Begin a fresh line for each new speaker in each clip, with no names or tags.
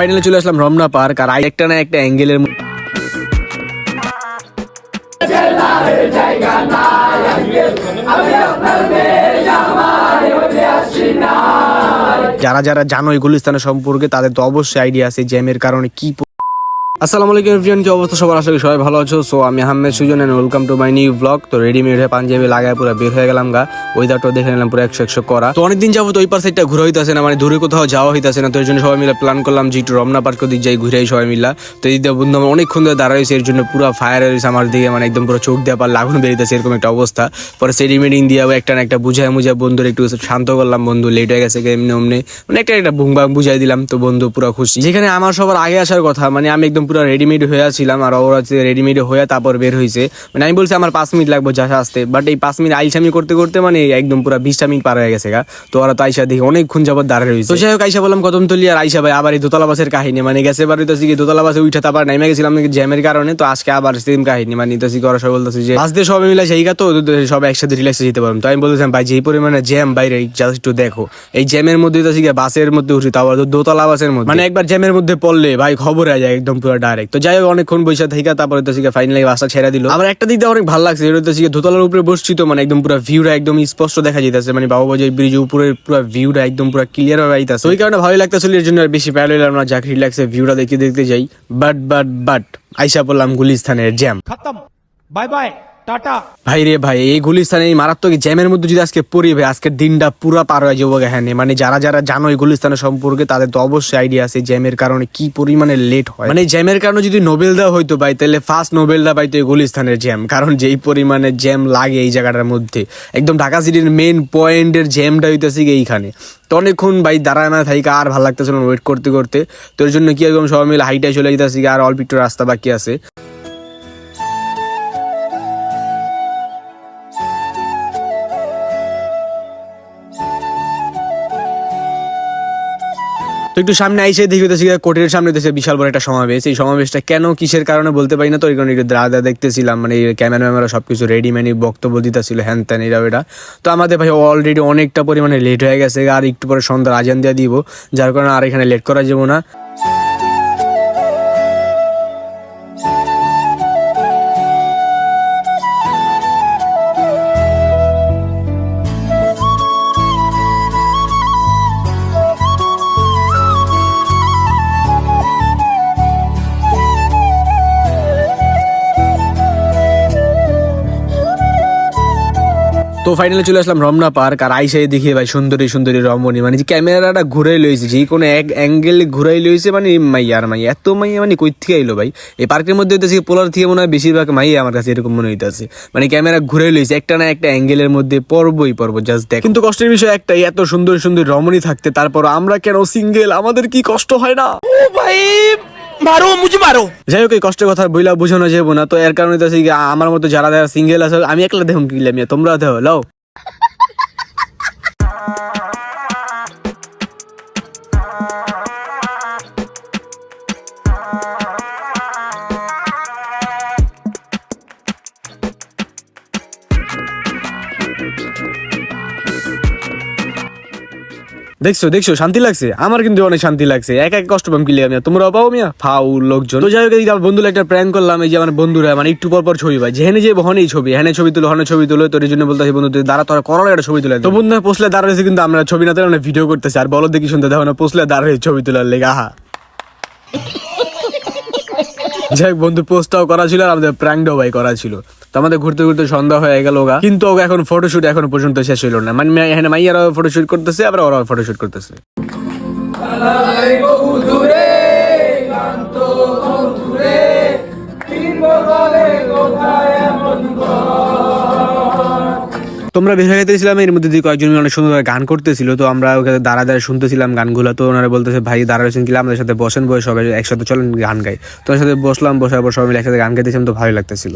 Finally চলে আসলাম Ramna park, আর একটা না একটা অ্যাঙ্গেলের যারা যারা জানো এই গুলিস্তানের সম্পর্কে, তাদের তো অবশ্যই আইডিয়া আছে জ্যামের কারণে কি আসসালামু আলাইকুম এভরিওয়ান কি অবস্থা সবার? আশা করি সবাই ভালো আছো। সো আমি Ahmed Sujon and welcome to my new blog তো রেডিমেড হয়ে পাঞ্জাবি লাগায় পুরো বের হয়ে গেলাম গা। ওয়েদারটা দেখে নিলাম পুরো একশো একশো করা। তো অনেকদিন যাব তো ওই পার সাইডটা ঘুরে হইতেছে না মানে দূরে কোথাও যাওয়া হইতেছে না। তো এর জন্য সবাই মিলে প্ল্যান করলাম যে একটু রমনা পার্ক দিক যাই ঘুরে সবাই মিলা। তো এই দিয়ে বন্ধু আমার অনেকক্ষণ ধরে দাঁড়ায় রয়েছে, এর জন্য পুরো ফায়ার হয়েছে আমার দিকে মানে একদম পুরো চোখ দেওয়া পার লাগুন বেরিয়েছে, এরকম একটা অবস্থা। পরে সেই রিমেডিং দিয়ে একটা না একটা বুঝায় মুঝায় বন্ধুর একটু শান্ত করলাম, বন্ধু লেট হয়ে গেছে এমনি অমনি। মানে একটা একটা বুংবাং বুঝাই দিলাম, তো বন্ধু পুরো খুশি। যেখানে আমার সবার আগে আসার কথা মানে আমি একদম পুরো রেডিমেড হয়ে ছিলাম আর ওরা হচ্ছে রেডিমেড হয়ে তারপর বের হয়েছে মানে আমি বলছি আমার পাঁচ মিনিট লাগবে যা আসতে। বাট এই পাঁচ মিনিট আইসামি করতে করতে মানে একদম পুরো বিশটা মিনিট পার হয়ে গেছে গা। তো ওরা তো আইসা দেখি অনেকক্ষণ যাবত দাঁড়িয়ে রয়েছে তো যাই হোক, আইসা বললাম, কদম তুলি আর আইসা ভাই আবার এই দোতলা বাসের কাহিনী। মানে গেছে এবার তো কি দোতলা বাসে উঠে তারপর নেমে গেছিলাম জ্যামের কারণে। তো আজকে আবার সেম কাহিনী। মানে তো ওরা সব বলতেছে যে দিয়ে সবাই মিলে সেই গা তো সব একসাথে রিল্যাক্সে যেতে পারব। তো আমি বলতেছিলাম, ভাই, যেই পরিমাণে জ্যাম বাইরে জাস্ট একটু দেখো। এই জ্যামের মধ্যে তো বাসের মধ্যে উঠি তারপর দোতলা বাসের মধ্যে। মানে একবার জ্যামের মধ্যে পড়লে, ভাই, খবর হয়ে যায় একদম পুরো ডাইরেক্ট তো যাই হোক, অনেকক্ষণ বৈশাখ থেকে তারপরে তো সিকে ফাইনালি বাসা ছেড়ে দিল। আমার একটা দিক দিয়ে অনেক ভালো লাগছে এটা তো সিকে দোতলার উপরে বসছিত মানে একদম পুরো ভিউটা একদম স্পষ্ট দেখা যেতেছে মানে বাবা বাজার ব্রিজ উপরে পুরো ভিউটা একদম পুরো ক্লিয়ার হয়ে আইতাছে ওই কারণে ভালো লাগতেছিল, এর জন্য আর বেশি প্যারা আমরা যাক রিল্যাক্সে ভিউটা দেখতে দেখতে যাই। বাট বাট বাট আইসা বললাম গুলিস্তানের জ্যাম
খতম বাই বাই टाटा
ভাই রে ভাই, এই গুলিস্তানে এই মারাত্মক জ্যামের মধ্যে যদি আজকে পড়ি ভাই, আজকের দিনটা পুরো পার হয়ে যাব হ্যাঁ মানে যারা যারা জানো এই গুলিস্তানের সম্পর্কে, তাদের তো অবশ্যই আইডিয়া আছে জ্যামের কারণে কি পরিমাণে লেট হয়। মানে জ্যামের কারণে যদি নোবেল দেওয়া হইতো ভাই, তাহলে ফার্স্ট নোবেলটা পাইতো এই গুলিস্তানের জ্যাম, কারণ যেই পরিমাণে জ্যাম লাগে এই জায়গাটার মধ্যে। একদম ঢাকা সিটির মেন পয়েন্টের জ্যামটা হইতেছে এইখানে। তো অনেকক্ষণ ভাই দাঁড়ায় না থাইকা আর ভালো লাগতেছিল ওয়েট করতে করতে। তো এর জন্য কি একদম সবাই মিলে হাইটাই চলে যেতেছি আর অল্প একটু রাস্তা বাকি আছে। তো একটু সামনে আইসে দেখি হইতেছি কোর্টের সামনে দেশে বিশাল বড় একটা সমাবেশ। এই সমাবেশটা কেন, কিসের কারণে বলতে পারি না। তো এই কারণে একটু দাদা দেখতেছিলাম মানে ক্যামেরা ম্যামেরা সবকিছু রেডি ম্যানি বক্তব্য দিতেছিল হ্যান ত্যান এরা এটা তো আমাদের ভাই অলরেডি অনেকটা পরিমাণে লেট হয়ে গেছে আর একটু পরে সন্ধ্যার আজান দিয়ে দিব, যার কারণে আর এখানে লেট করা যাব না। তো ফাইনালি চলে আসলাম রমনা পার্ক আর আইসাই দেখিয়ে ভাই সুন্দরী সুন্দরী রমণী। মানে যে ক্যামেরাটা ঘুরাই লইছে, যে কোনো এক অ্যাঙ্গেল ঘুরাই লইছে মানে মাইয়া আর মাইয়া। এত মাইয়া মানে কই থেকে আইলো ভাই? এই পার্কের মধ্যে হইতেছে পোলার থেকে মনে হয় বেশিরভাগ মাইয়া আমার কাছে এরকম মনে হইতেছে। মানে ক্যামেরা ঘুরাই লইছে, একটা না একটা অ্যাঙ্গেলের মধ্যে পর্বই পর্ব জাস্ট দেখ। কিন্তু কষ্টের বিষয় একটাই, এত সুন্দর সুন্দর রমণী থাকতে তারপর আমরা কেন সিঙ্গেল আমাদের কি কষ্ট হয় না?
মারো মুঝে মারো।
যাই হোক, এই কষ্টের কথা বইলা বুঝানো যাব না, তো এর কারণে তো আমার মতো যারা যারা সিঙ্গেল আছে, আমি একলা দেখুন কিলাম তোমরা দেহ, লও। দেখছ দেখছ, শান্তি লাগছে? আমার কিন্তু অনেক শান্তি লাগছে। এক এক কষ্ট পাম কিলে আমি তোমরা পাও মিয়া? ফাউ লোকজন। তো যাই হোক আমার বন্ধুরা একটা প্র্যাঙ্ক করলাম, এই যে আমার বন্ধুরা মানে একটু পর পর ছবি পাই যেখানে যে হনেই ছবি হেনে ছবি তুলো হনে ছবি তুলো। তোর জন্য বলতে বন্ধু, তুই দাঁড়া, তোরা করার একটা ছবি তুলে তো বন্ধু পোস্টলে দাঁড়াইছে কিন্তু আমরা ছবি না তুলে ভিডিও করতেছি। আর বলো দেখি শুনতে, দেখো না, পোস্টলে দাঁড়াই ছবি তোলার লেগে, আহা। যাই বন্ধু, পোস্টটাও করা ছিল আর আমাদের প্র্যাঙ্কটাও ভাই করা ছিল। তো আমাদের ঘুরতে ঘুরতে সন্ধ্যা হয়ে গেল ওগা কিন্তু এখন ফটোশুট এখন পর্যন্ত শেষ হইল না। মানে এখানে মাইয়ারাও ফটোশুট করতেছে, আবার ওরাও ফটোশুট করতেছে। তোমরা বেশি গেছিলাম এর মধ্যে দিয়ে কয়েকজন অনেক সুন্দর গান করতেছিল, তো আমরা ওখানে দাঁড়া দাঁড়া শুনতেছিলাম গানগুলো, তো ওনারা বলতেছে, ভাই, দাঁড়া রয়েছেন কিনা, আমাদের সাথে বসেন, বসে সবাই একসাথে চলেন গান গাই। তো সাথে বসলাম, বসার পর সবাই মিলে একসাথে গান গাইতেছিলাম, তো ভালোই লাগতেছিল।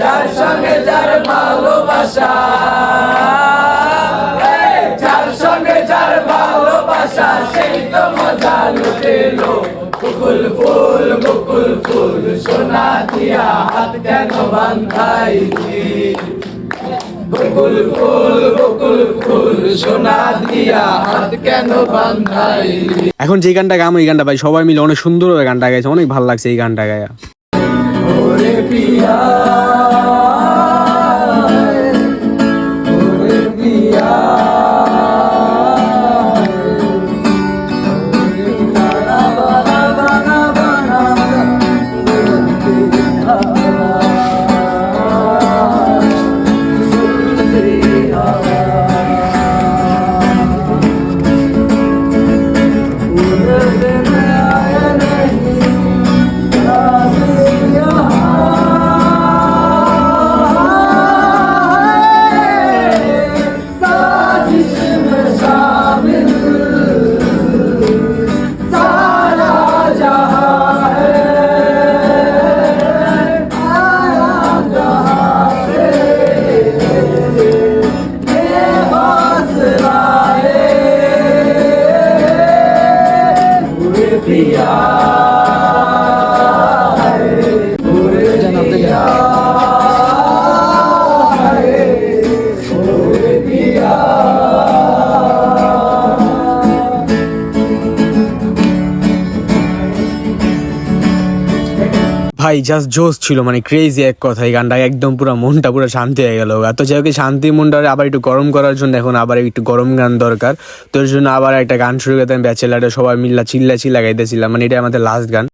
যার সঙ্গে যার ভালোবাসা। বকুল ফুল বকুল ফুল সোনা দিয়া হাত কেন বান্ধাইলি বকুল ফুল বকুল ফুল সোনা দিয়া হাত কেন বান্ধাইলি
এখন যে গানটা গাম এই গানটা ভাই সবাই মিলে অনেক সুন্দর গানটা গাইছে অনেক ভালো লাগছে এই গানটা গায়া।
ওরে পিয়া।
জাস্ট জোস ছিল মানে ক্রেজি এক কথা। এই গানটা একদম পুরো মনটা পুরো শান্তি হয়ে গেল। তো যাই হোক শান্তি মনটা আবার একটু গরম করার জন্য এখন আবার একটু গরম গান দরকার। তো জন্য আবার একটা গান শুরু করতাম ব্যাচেলারে সবাই মিল্লা চিল্লা চিল্লা গাইতেছিলাম। মানে এটা আমাদের লাস্ট গান।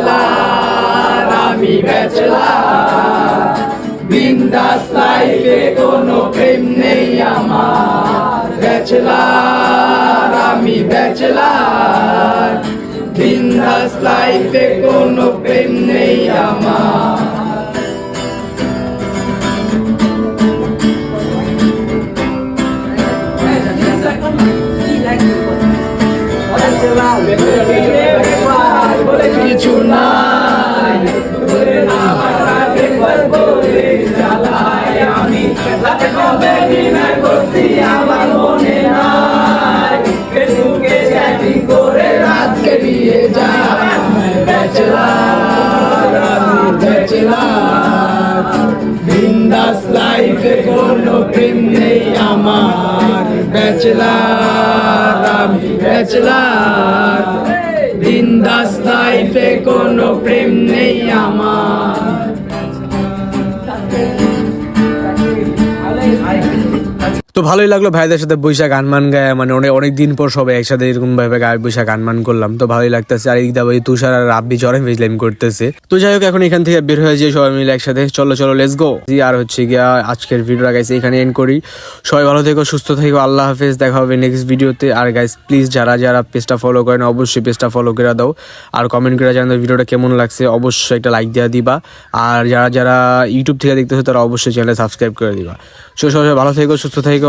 ব্যাচেলার আমি ব্যাচেলার বিন্দাস লাইফে কোনো প্রেম নেই আমার। ব্যাচেলার আমি ব্যাচেলার বিন্দাস লাইফে কোনো প্রেম নেই আমার। লাইফে কোনো প্রেম নেই আমার। ব্যাচেলার, আমি ব্যাচলার। দিন দাস লাইফে কোনো প্রেম নেই আমার।
তো ভালোই লাগল ভাইদের সাথে বৈশাখ গান মান গায়ে মানে অনেক অনেক দিন পর সবাই একসাথে এরকম ভাবে গায়ে, বৈশাখ গান করলাম। তো ভালোই লাগতেছে। আর এই দাবাই তুষার আর রাব্বি চরম ফেজলাম করতেছে। তো যাই হোক, এখন এখান থেকে বের হয়ে যাই সবাই মিলে একসাথে চলো চলো লেটস গো আর হচ্ছে গিয়া আজকের ভিডিওটা গাইছে এখানে এন্ড করি। সবাই ভালো থেকো, সুস্থ থেকো, আল্লাহ হাফেজ। দেখা হবে নেক্সট ভিডিওতে আর গাইস প্লিজ যারা যারা পেজটা ফলো করেন, অবশ্যই পেজটা ফলো করে দাও। আর কমেন্ট করে জানাও ভিডিওটা কেমন লাগছে, অবশ্যই একটা লাইক দেওয়া দিবা। আর যারা যারা ইউটিউব থেকে দেখতেছো, তারা অবশ্যই চ্যানেল সাবস্ক্রাইব করে দিবা। সবাই ভালো থেকো, সুস্থ থেকো।